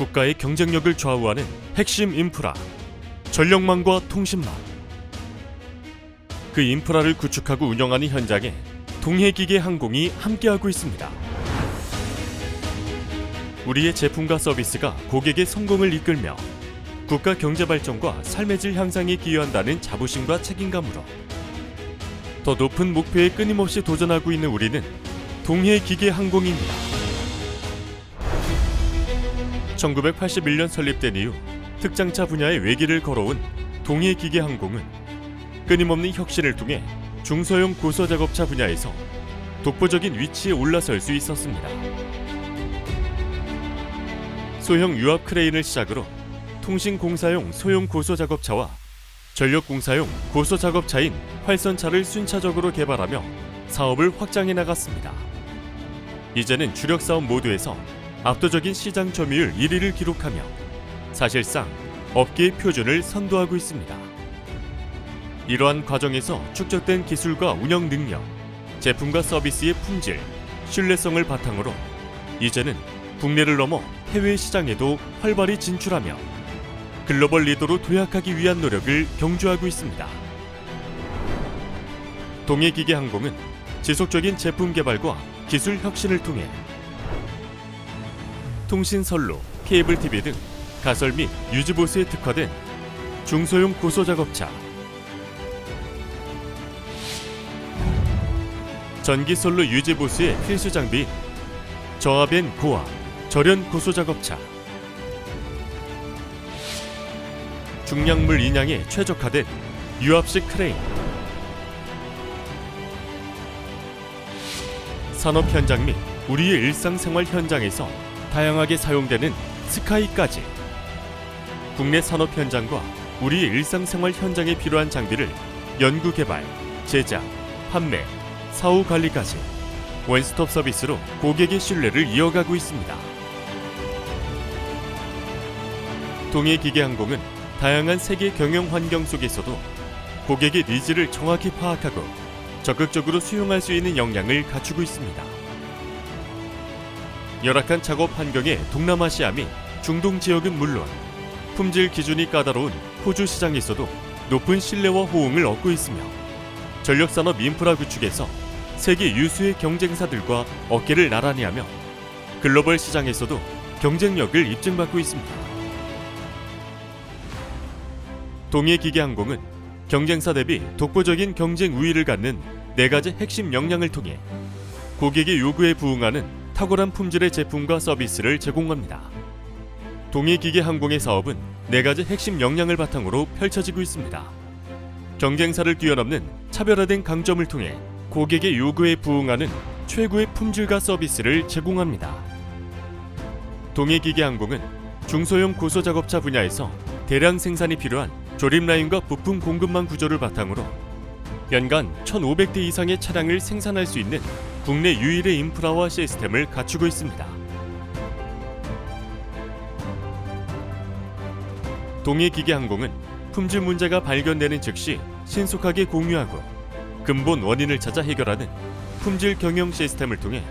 국가의 경쟁력을 좌우하는 핵심 인프라, 전력망과 통신망. 그 인프라를 구축하고 운영하는 현장에 동해기계 항공이 함께하고 있습니다. 우리의 제품과 서비스가 고객의 성공을 이끌며 국가 경제 발전과 삶의 질 향상에 기여한다는 자부심과 책임감으로 더 높은 목표에 끊임없이 도전하고 있는 우리는 동해 기계 항공입니다. 1981년 설립된 이후 특장차 분야의 외길을 걸어온 동해기계항공은 끊임없는 혁신을 통해 중소형 고소작업차 분야에서 독보적인 위치에 올라설 수 있었습니다. 소형 유압 크레인을 시작으로 통신공사용 소형 고소작업차와 전력공사용 고소작업차인 활선차를 순차적으로 개발하며 사업을 확장해 나갔습니다. 이제는 주력 사업 모두에서 압도적인 시장 점유율 1위를 기록하며 사실상 업계의 표준을 선도하고 있습니다. 이러한 과정에서 축적된 기술과 운영 능력, 제품과 서비스의 품질, 신뢰성을 바탕으로 이제는 국내를 넘어 해외 시장에도 활발히 진출하며 글로벌 리더로 도약하기 위한 노력을 경주하고 있습니다. 동해기계 항공은 지속적인 제품 개발과 기술 혁신을 통해 통신 선로, 케이블 TV 등 가설 및 유지 보수에 특화된 중소형 고소 작업차, 전기 선로 유지 보수의 필수 장비인 저압엔 고압, 절연 고소 작업차, 중량물 인양에 최적화된 유압식 크레인, 산업 현장 및 우리의 일상생활 현장에서 다양하게 사용되는 스카이까지 국내 산업 현장과 우리의 일상생활 현장에 필요한 장비를 연구 개발, 제작, 판매, 사후 관리까지 원스톱 서비스로 고객의 신뢰를 이어가고 있습니다. 동해기계항공은 다양한 세계 경영 환경 속에서도 고객의 니즈를 정확히 파악하고 적극적으로 수용할 수 있는 역량을 갖추고 있습니다. 열악한 작업 환경의 동남아시아 및 중동 지역은 물론 품질 기준이 까다로운 호주 시장에서도 높은 신뢰와 호응을 얻고 있으며 전력산업 인프라 구축에서 세계 유수의 경쟁사들과 어깨를 나란히 하며 글로벌 시장에서도 경쟁력을 입증받고 있습니다. 동해기계항공은 경쟁사 대비 독보적인 경쟁 우위를 갖는 네 가지 핵심 역량을 통해 고객의 요구에 부응하는 탁월한 품질의 제품과 서비스를 제공합니다. 동해기계 항공의 사업은 네 가지 핵심 역량을 바탕으로 펼쳐지고 있습니다. 경쟁사를 뛰어넘는 차별화된 강점을 통해 고객의 요구에 부응하는 최고의 품질과 서비스를 제공합니다. 동해기계 항공은 중소형 고소 작업차 분야에서 대량 생산이 필요한 조립 라인과 부품 공급망 구조를 바탕으로 연간 1,500대 이상의 차량을 생산할 수 있는 국내 유일의 인프라와 시스템을 갖추고 있습니다. 동해기계항공은 품질 문제가 발견되는 즉시 신속하게 공유하고 근본 원인을 찾아 해결하는 품질 경영 시스템을 통해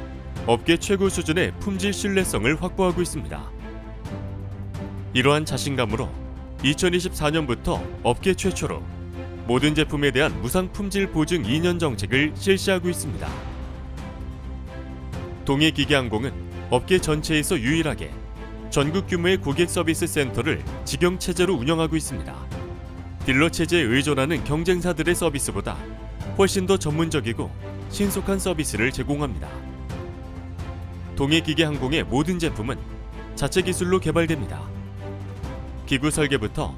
업계 최고 수준의 품질 신뢰성을 확보하고 있습니다. 이러한 자신감으로 2024년부터 업계 최초로 모든 제품에 대한 무상 품질 보증 2년 정책을 실시하고 있습니다. 동해기계항공은 업계 전체에서 유일하게 전국 규모의 고객 서비스 센터를 직영 체제로 운영하고 있습니다. 딜러 체제에 의존하는 경쟁사들의 서비스보다 훨씬 더 전문적이고 신속한 서비스를 제공합니다. 동해기계항공의 모든 제품은 자체 기술로 개발됩니다. 기구 설계부터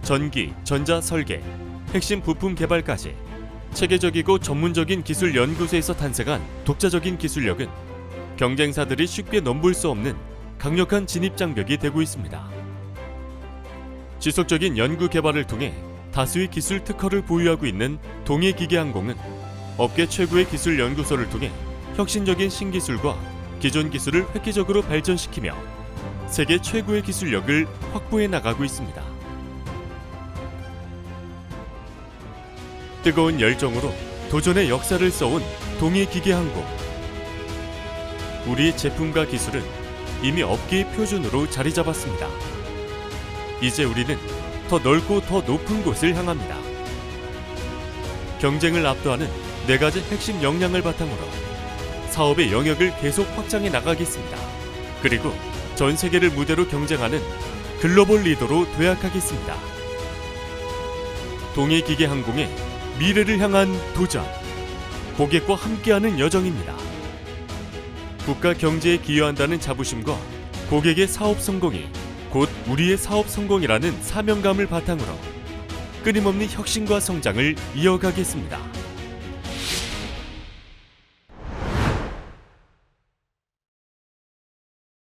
전기, 전자 설계, 핵심 부품 개발까지 체계적이고 전문적인 기술 연구소에서 탄생한 독자적인 기술력은 경쟁사들이 쉽게 넘볼 수 없는 강력한 진입 장벽이 되고 있습니다. 지속적인 연구 개발을 통해 다수의 기술 특허를 보유하고 있는 동해기계항공은 업계 최고의 기술 연구소를 통해 혁신적인 신기술과 기존 기술을 획기적으로 발전시키며 세계 최고의 기술력을 확보해 나가고 있습니다. 뜨거운 열정으로 도전의 역사를 써온 동해기계항공. 우리의 제품과 기술은 이미 업계의 표준으로 자리 잡았습니다. 이제 우리는 더 넓고 더 높은 곳을 향합니다. 경쟁을 압도하는 네 가지 핵심 역량을 바탕으로 사업의 영역을 계속 확장해 나가겠습니다. 그리고 전 세계를 무대로 경쟁하는 글로벌 리더로 도약하겠습니다. 동해기계 항공의 미래를 향한 도전. 고객과 함께하는 여정입니다. 국가 경제에 기여한다는 자부심과 고객의 사업 성공이 곧 우리의 사업 성공이라는 사명감을 바탕으로 끊임없는 혁신과 성장을 이어가겠습니다.